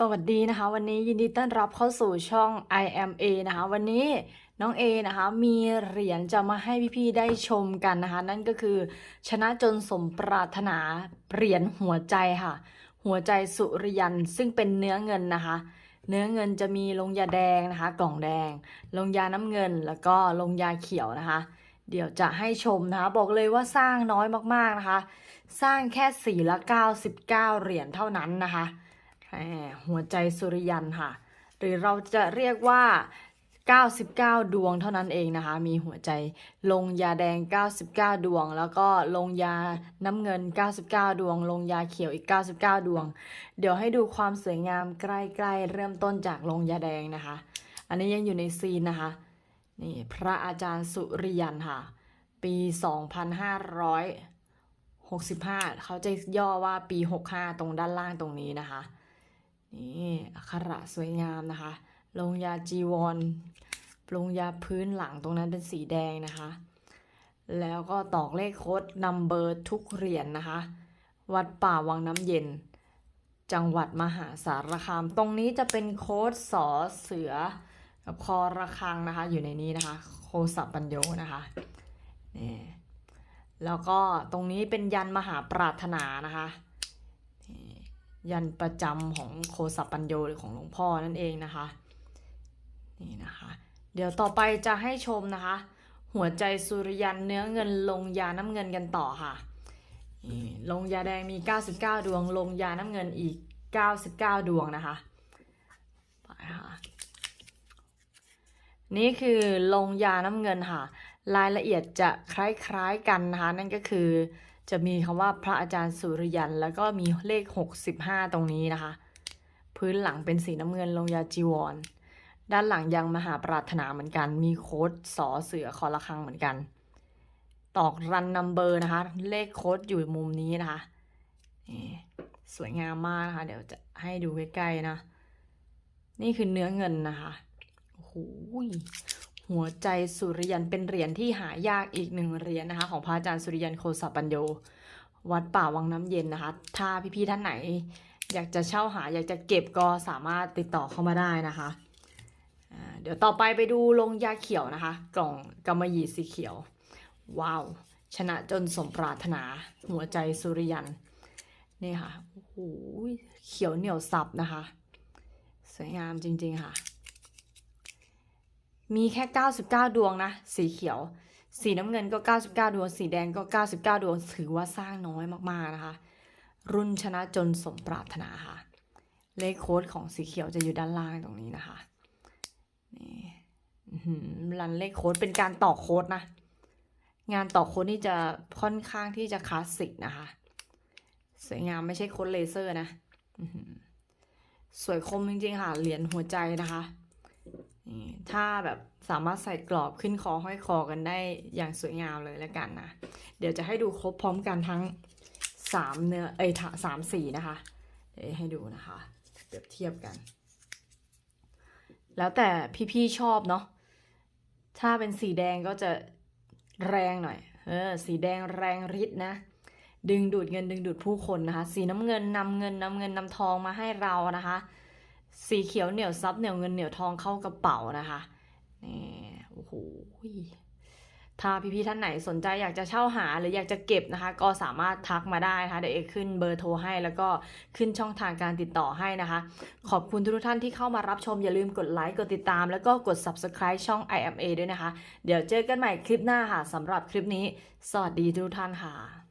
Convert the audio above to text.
สวัสดีนะคะ วันนี้ยินดีต้อนรับเข้าสู่ช่อง IMA นะคะ วันนี้น้อง A นะคะมีเหรียญจะมาให้พี่ๆได้ชมกันนะคะ นั่นก็คือ ชนะจนสมปรารถนาเหรียญหัวใจค่ะ หัวใจสุริยันซึ่งเป็นเนื้อเงินนะคะ เนื้อเงินจะมีลงยาแดงนะคะ กล่องแดง ลงยาน้ำเงินแล้วก็ลงยาเขียวนะคะ เดี๋ยวจะให้ชมนะคะ บอกเลยว่าสร้างน้อยมากๆนะคะ สร้างแค่สี่ละ99 เหรียญเท่านั้นนะคะ หัวใจสุริยันค่ะ หรือเราจะเรียกว่า 99 ดวงเท่านั้นเองนะคะ มีหัวใจลงยาแดง 99 ดวง แล้วก็ลงยาน้ำเงิน 99 ดวง ลงยาเขียวอีก 99 ดวง เดี๋ยวให้ดูความสวยงามใกล้ๆ เริ่มต้นจากลงยาแดงนะคะ อันนี้ยังอยู่ในซีนนะคะ นี่พระอาจารย์สุริยันค่ะ ปี 2565 เขาจะย่อว่าปี 65 ตรงด้านล่างตรงนี้นะคะ นี่อักขระสวยงามนะคะลงยาจีวรลงยาพื้นหลังตรงนั้นเป็นสีแดงนะคะ แล้วก็ตอกเลขโค้ดนัมเบอร์ทุกเหรียญนนะคะ วัดป่าวังน้ำเย็น จังหวัดมหาสารคาม ตรงนี้จะเป็นโค้ดสอเสือกับคอระฆังนะคะ อยู่ในนี้นะคะ โคสับปัญโยนะคะนี่แล้วก็ตรงนี้เป็นยันมหาปรารถนานะคะ ยันประจำของโคสัปัญโยหรือของหลวงพ่อนั่นเองนะคะ นี่นะคะ เดี๋ยวต่อไปจะให้ชมนะคะ หัวใจสุริยันเนื้อเงินลงยาน้ำเงินกันต่อค่ะลงยาแดงมี 99 ดวง ลงยาน้ำเงินอีก 99 ดวงนะคะไปค่ะนี่คือลงยาน้ำเงินค่ะ รายละเอียดจะคล้ายๆกันนะคะ นั่นก็คือ จะมีคำว่าพระอาจารย์สุริยัน แล้วก็มีเลข 65 ตรงนี้นะคะ พื้นหลังเป็นสีน้ำเงินลงยาจีวร ด้านหลังยังมหาปรารถนาเหมือนกัน มีโค้ดสอเสือคอระฆังเหมือนกัน ตอกรันนัมเบอร์นะคะ เลขโค้ดอยู่มุมนี้นะคะนี่สวยงามมากนะคะ เดี๋ยวจะให้ดูใกล้ๆนะ นี่คือเนื้อเงินนะคะโอ้โห หัวใจสุริยันเป็นเหรียญที่หายากอีกหนึ่งเหรียญนะคะ ของพระอาจารย์สุริยันโคสปัญโย วัดป่าวังน้ำเย็นนะคะ ถ้าพี่ๆท่านไหน อยากจะเช่าหาอยากจะเก็บก็สามารถติดต่อเข้ามาได้นะคะเดี๋ยวต่อไปไปดูลงยาเขียวนะคะ กล่องกำมะหยี่สีเขียว ว้าว ชนะจนสมปรารถนา หัวใจสุริยันนี่ค่ะโอ้โหเขียวเหนียวสับนะคะ สวยงามจริงๆค่ะ มีแค่ 99 ดวงนะ สีเขียว สีน้ำเงินก็ 99 ดวง สีแดงก็ 99 ดวง ถือว่าสร้างน้อยมากๆนะคะ รุ่นชนะจนสมปรารถนาค่ะ เลขโค้ดของสีเขียวจะอยู่ด้านล่างตรงนี้นะคะ นี่รันเลขโค้ดเป็นการต่อโค้ดนะ งานต่อโค้ดนี่จะค่อนข้างที่จะคลาสสิกนะคะ สวยงามไม่ใช่โค้ดเลเซอร์นะ สวยคมจริงๆค่ะ เหรียญหัวใจนะคะ ถ้าแบบสามารถใส่กรอบขึ้นคอห้อยคอกันได้อย่างสวยงามเลยแล้วกันนะ เดี๋ยวจะให้ดูครบพร้อมกันทั้งสามเนื้อเอ้ยทั้งสามสีนะคะ เดี๋ยวให้ดูนะคะเปรียบเทียบกัน แล้วแต่พี่ๆชอบเนาะถ้าเป็นสีแดงก็จะแรงหน่อย เออ สีแดงแรงฤทธิ์นะ ดึงดูดเงินดึงดูดผู้คนนะคะ สีน้ำเงินนำเงินนำเงินนำทองมาให้เรานะคะ สีเขียวเหนียวซับเหนียวเงินเหนียวทองเข้ากระเป๋านะคะนี่โอ้โหถ้าพี่ๆท่านไหนสนใจอยากจะเช่าหาหรืออยากจะเก็บนะคะ ก็สามารถทักมาได้นะคะเดี๋ยวเอกขึ้นเบอร์โทรให้ แล้วก็ขึ้นช่องทางการติดต่อให้นะคะ ขอบคุณทุกท่านที่เข้ามารับชมอย่าลืมกดไลค์กดติดตาม แล้วก็กด subscribe ช่อง IMA ด้วยนะคะ เดี๋ยวเจอกันใหม่คลิปหน้าค่ะสำหรับคลิปนี้ สวัสดีทุกท่านค่ะ